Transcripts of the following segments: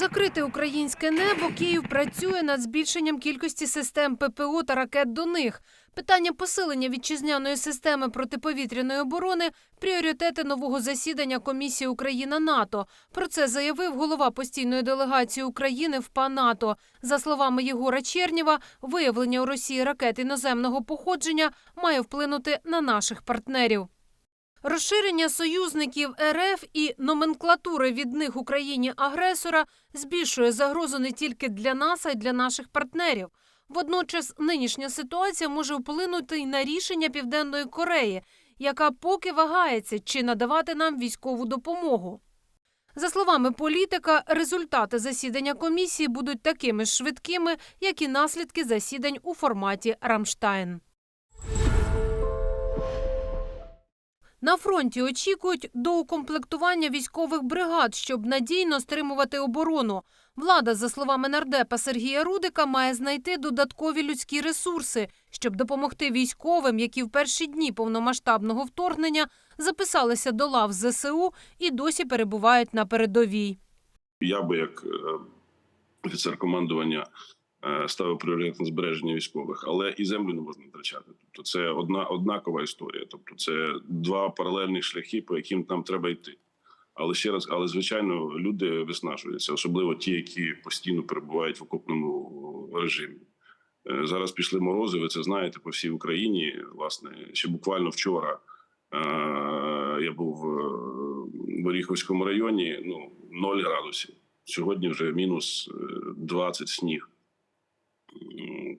закрити українське небо, Київ працює над збільшенням кількості систем ППО та ракет до них. Питання посилення вітчизняної системи протиповітряної оборони пріоритети нового засідання комісії Україна НАТО. Про це заявив голова постійної делегації України в ПА НАТО. За словами Єгора Чернєва, виявлення у Росії ракет іноземного походження має вплинути на наших партнерів. Розширення союзників РФ і номенклатури від них Україні агресора збільшує загрозу не тільки для нас, а й для наших партнерів. Водночас нинішня ситуація може вплинути й на рішення Південної Кореї, яка поки вагається, чи надавати нам військову допомогу. За словами політика, результати засідання комісії будуть такими ж швидкими, як і наслідки засідань у форматі Рамштайн. На фронті очікують доукомплектування військових бригад, щоб надійно стримувати оборону. Влада, за словами нардепа Сергія Рудика, має знайти додаткові людські ресурси, щоб допомогти військовим, які в перші дні повномасштабного вторгнення записалися до лав ЗСУ і досі перебувають на передовій. Я би як е, офіцер командування ставив пріоритет на збереження військових, але і землю не можна втрачати. Тобто це одна однакова історія. Тобто, це два паралельні шляхи, по яким нам треба йти. Але ще раз, але звичайно, люди виснажуються, особливо ті, які постійно перебувають в окопному режимі. Е, Зараз пішли морози. Ви це знаєте по всій Україні. Власне, ще буквально вчора е, я був е, в Оріховському районі. Ну 0 градусів. Сьогодні вже мінус е, 20 сніг.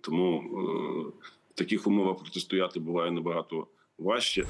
Тому е, в таких умовах протистояти буває набагато важче.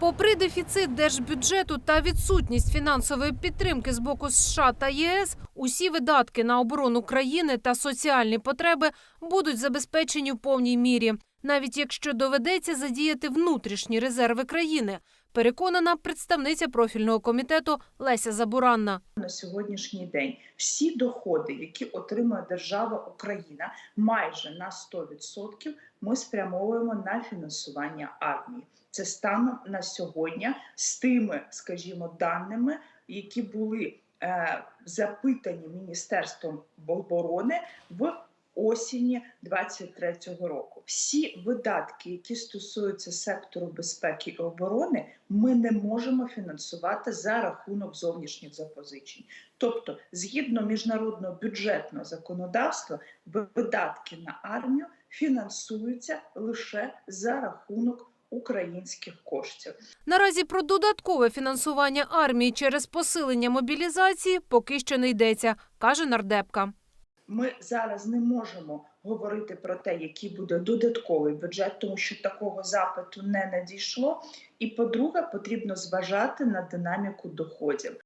Попри дефіцит держбюджету та відсутність фінансової підтримки з боку США та ЄС, усі видатки на оборону країни та соціальні потреби будуть забезпечені в повній мірі, навіть якщо доведеться задіяти внутрішні резерви країни. Переконана представниця профільного комітету Леся Забуранна. на сьогоднішній день всі доходи, які отримує держава Україна, майже на 100% ми спрямовуємо на фінансування армії. Це станом на сьогодні з тими, скажімо, даними, які були е, запитані Міністерством оборони в осені 23-го року. Всі видатки, які стосуються сектору безпеки і оборони, ми не можемо фінансувати за рахунок зовнішніх запозичень. Тобто, згідно міжнародного бюджетного законодавства, видатки на армію фінансуються лише за рахунок українських коштів. Наразі про додаткове фінансування армії через посилення мобілізації поки що не йдеться, каже нардепка. Ми зараз не можемо говорити про те, який буде додатковий бюджет, тому що такого запиту не надійшло. І по-друге, потрібно зважати на динаміку доходів.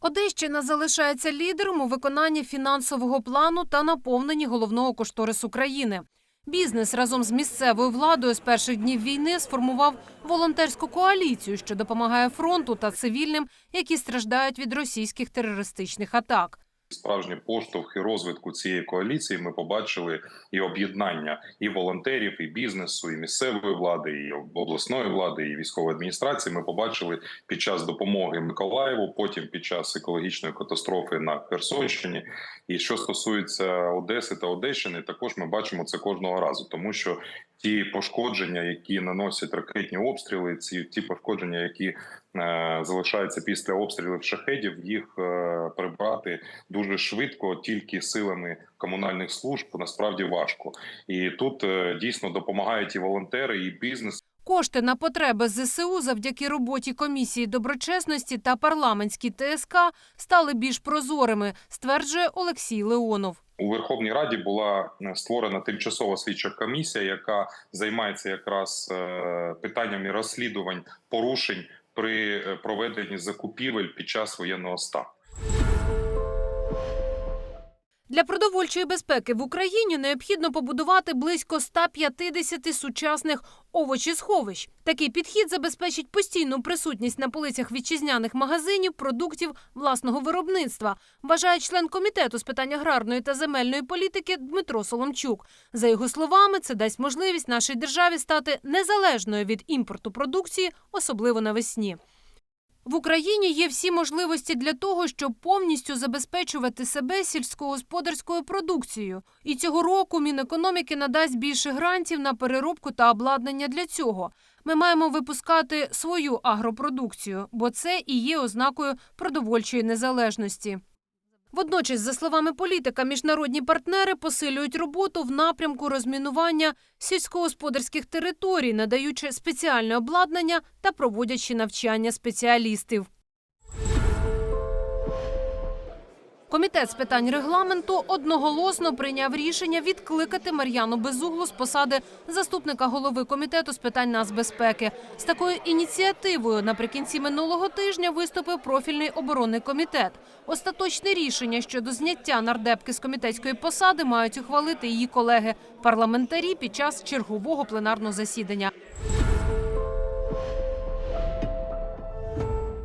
Одещина залишається лідером у виконанні фінансового плану та наповненні головного кошторису країни. Бізнес разом з місцевою владою з перших днів війни сформував волонтерську коаліцію, що допомагає фронту та цивільним, які страждають від російських терористичних атак. Справжній поштовх і розвитку цієї коаліції ми побачили і об'єднання і волонтерів, і бізнесу, і місцевої влади, і обласної влади, і військової адміністрації. Ми побачили під час допомоги Миколаєву, потім під час екологічної катастрофи на Херсонщині. І що стосується Одеси та Одещини, також ми бачимо це кожного разу, тому що ті пошкодження, які наносять ракетні обстріли, ці ті пошкодження, які залишаються після обстрілів шахедів, їх е, прибрати дуже швидко, тільки силами комунальних служб насправді важко. І тут е, дійсно допомагають і волонтери, і бізнес. Кошти на потреби ЗСУ завдяки роботі комісії доброчесності та парламентській ТСК стали більш прозорими, стверджує Олексій Леонов. У Верховній Раді була е, створена тимчасова слідча комісія, яка займається якраз е, питаннями розслідувань порушень при е, проведенні закупівель під час воєнного стану. Для продовольчої безпеки в Україні необхідно побудувати близько 150 сучасних овочісховищ. Такий підхід забезпечить постійну присутність на полицях вітчизняних магазинів продуктів власного виробництва, вважає член комітету з питань аграрної та земельної політики Дмитро Соломчук. За його словами, це дасть можливість нашій державі стати незалежною від імпорту продукції, особливо навесні. В Україні є всі можливості для того, щоб повністю забезпечувати себе сільськогосподарською продукцією. І цього року Мінекономіки надасть більше грантів на переробку та обладнання для цього. Ми маємо випускати свою агропродукцію, бо це і є ознакою продовольчої незалежності. Водночас, за словами політика, міжнародні партнери посилюють роботу в напрямку розмінування сільськогосподарських територій, надаючи спеціальне обладнання та проводячи навчання спеціалістів. Комітет з питань регламенту одноголосно прийняв рішення відкликати Мар'яну Безуглу з посади заступника голови комітету з питань нацбезпеки. З такою ініціативою наприкінці минулого тижня виступив профільний оборонний комітет. Остаточне рішення щодо зняття нардепки з комітетської посади мають ухвалити її колеги парламентарі під час чергового пленарного засідання.